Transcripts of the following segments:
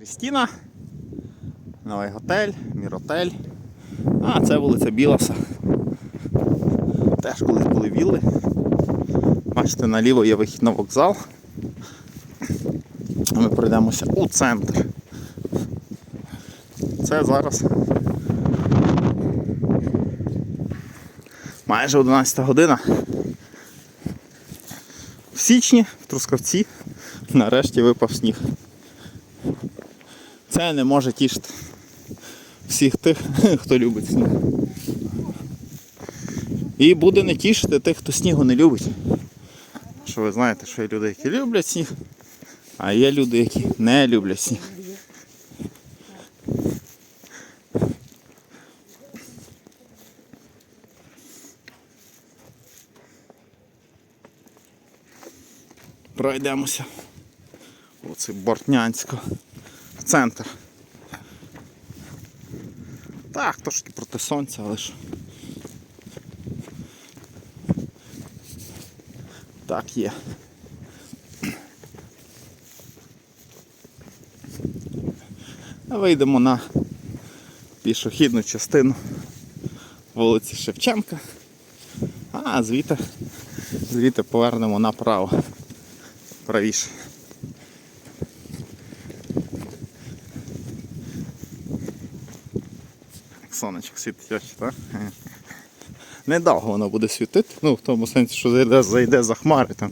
Крістіна, новий готель, міротель. А, це вулиця Білоса. Теж колись були вілли. Бачите, наліво є вихід на вокзал. Ми пройдемося у центр. Це зараз майже 11 година. В січні в Трускавці нарешті випав сніг. Це не може тішити всіх тих, хто любить сніг. І буде не тішити тих, хто снігу не любить. Що ви знаєте, що є люди, які люблять сніг, а є люди, які не люблять сніг. Пройдемося. Оце Бортнянсько. Центр. Так, трошки проти сонця, але ж. Так є. Вийдемо на пішохідну частину вулиці Шевченка. А звідти, звідти повернемо направо. Правіше. Сонечко світить так? Недовго воно буде світити, ну в тому сенсі, що зайде, зайде за хмари там.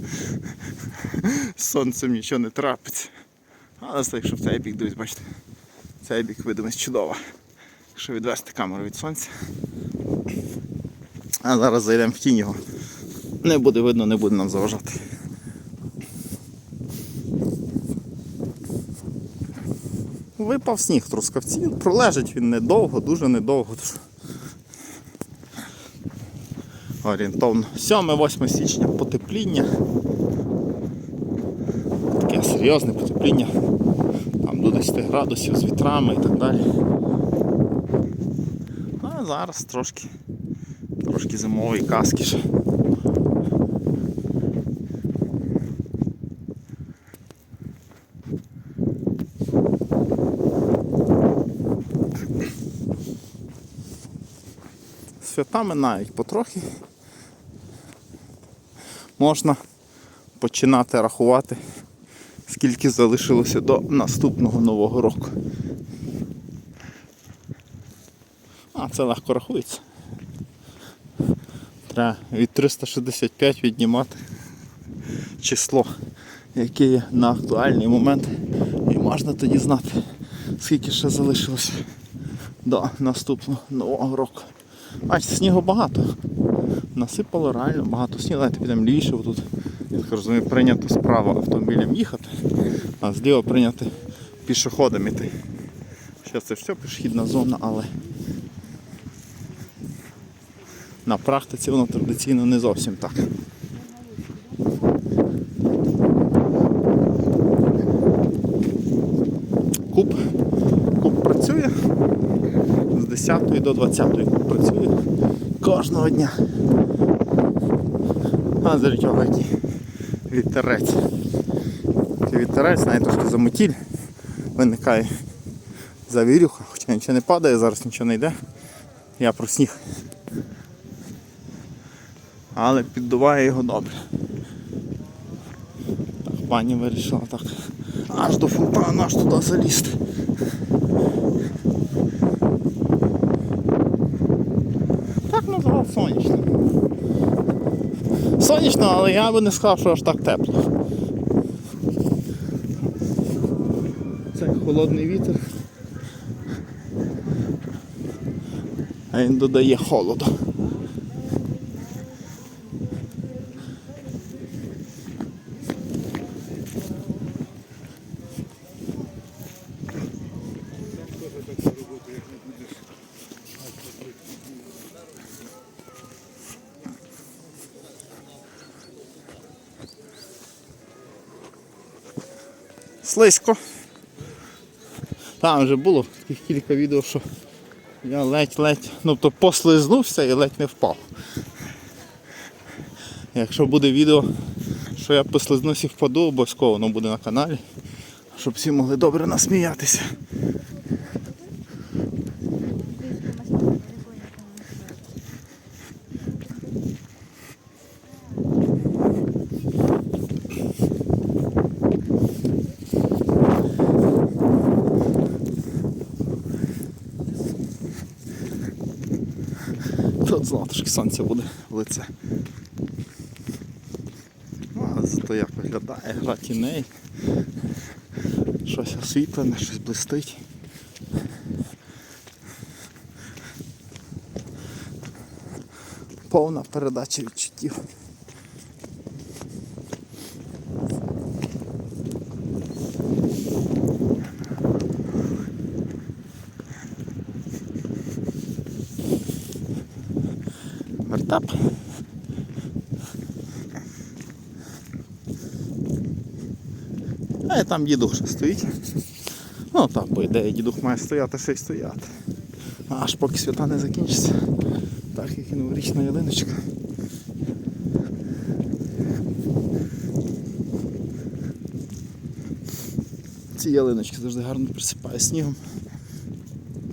Сонцем нічого не трапиться. Але це, якщо в цей бік, друзі, бачите, цей бік видимість чудова. Якщо відвести камеру від сонця. А зараз зайдемо в тінь його. Не буде видно, не буде нам заважати. Випав сніг в трускавці, пролежить він недовго, дуже недовго. Орієнтовно 7-8 січня потепління. Таке серйозне потепління. Там до 10 градусів з вітрами і так далі. А зараз трошки, трошки зимової каски ще. Святами навіть потрохи можна починати рахувати, скільки залишилося до наступного нового року. А, це легко рахується. Треба від 365 віднімати число, яке є на актуальний момент. І можна тоді знати, скільки ще залишилося до наступного нового року. Бачите, снігу багато. Насипало реально багато снігу. Давайте підемо лівіше, тут, я так розумію, прийнято справа автомобілем їхати, а зліва прийняти пішоходом іти. Зараз це все пішохідна зона, але на практиці воно традиційно не зовсім так. 10 до 20 куб працює кожного дня. А за чого який вітерець. Такий вітерець, навіть трошки замотіль виникає завірюха, хоча нічого не падає, зараз нічого не йде. Я про сніг. Але піддуває його добре. Так, пані вирішила так. Аж до фонтану, аж туди залізти. Так назвав сонячно. Сонячно, але я би не сказав, що аж так тепло. Це холодний вітер. А він додає холоду. Слизько. Там вже було таких кілька відео, що я ледь-ледь, ну то послизнувся і ледь не впав. Якщо буде відео, що я послизнувся і впаду, обов'язково воно буде на каналі. щоб всі могли добре насміятися. Тут знову трошки сонця буде в лице. Ну, а зато як виглядає гра тіней. Щось освітлене, щось блистить. Повна передача відчуттів. А і там дідух ще стоїть. Ну там, по ідеї, дідух має стояти, ще й стояти. Аж поки свята не закінчаться. Так як і новорічна ялиночка. Ці ялиночки завжди гарно присипає снігом.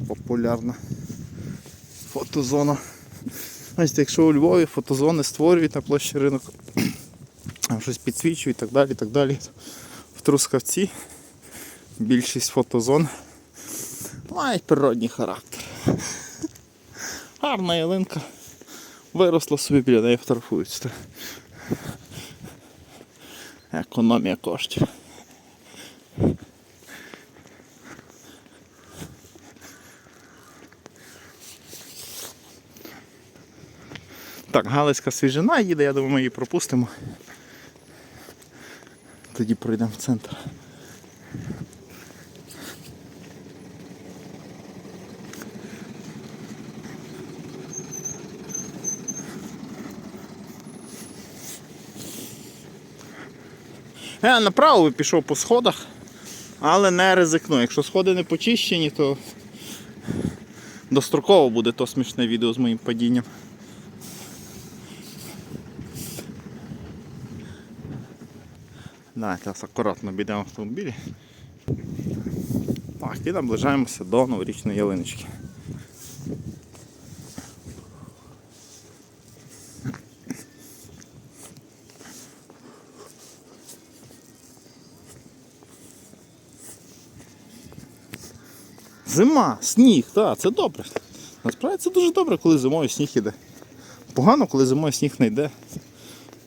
Популярна фотозона. Знаєте, якщо у Львові фотозони створюють на площі ринок, щось підсвічують і так далі, і так далі. Трускавці більшість фотозон мають природній характер. Гарна ялинка. Виросла собі біля неї фотографуються. Економія коштів. Так, Галицька свіжина їде, я думаю, ми її пропустимо. Тоді пройдемо в центр. Я направо би пішов по сходах, але не ризикну. Якщо сходи не почищені, то достроково буде то смішне відео з моїм падінням. Давайте зараз акуратно в автомобілі. Так, і наближаємося до новорічної ялиночки. Зима, сніг, так, це добре. Насправді це дуже добре, коли зимою сніг іде. Погано, коли зимою сніг не йде.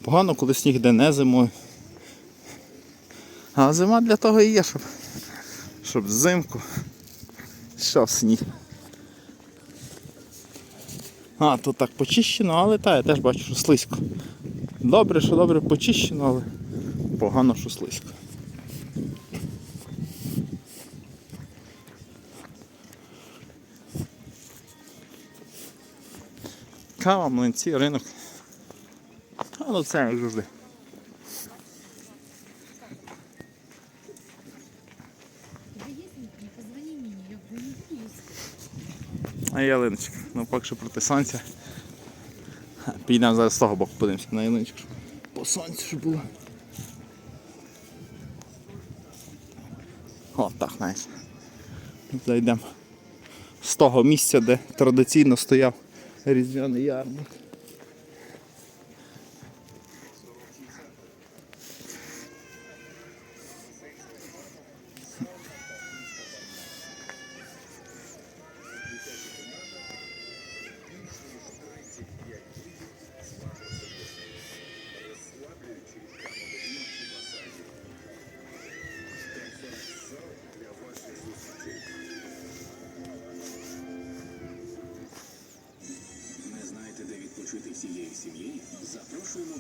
Погано, коли сніг йде не зимою. А зима для того і є, щоб, щоб взимку йшов сніг. А, тут так почищено, але та, я теж бачу, що слизько. Добре, що добре почищено, але погано, що слизько. Кава, млинці, ринок. Ну це як завжди. Позвони мне, я говорю, не есть. А ялиночка. Ну поки що проти сонця. Підемо зараз з того боку подивимося на ялиночку. По сонцю що було. О, так, найс. Зайдемо з того місця, де традиційно стояв різдвяний ярмарк.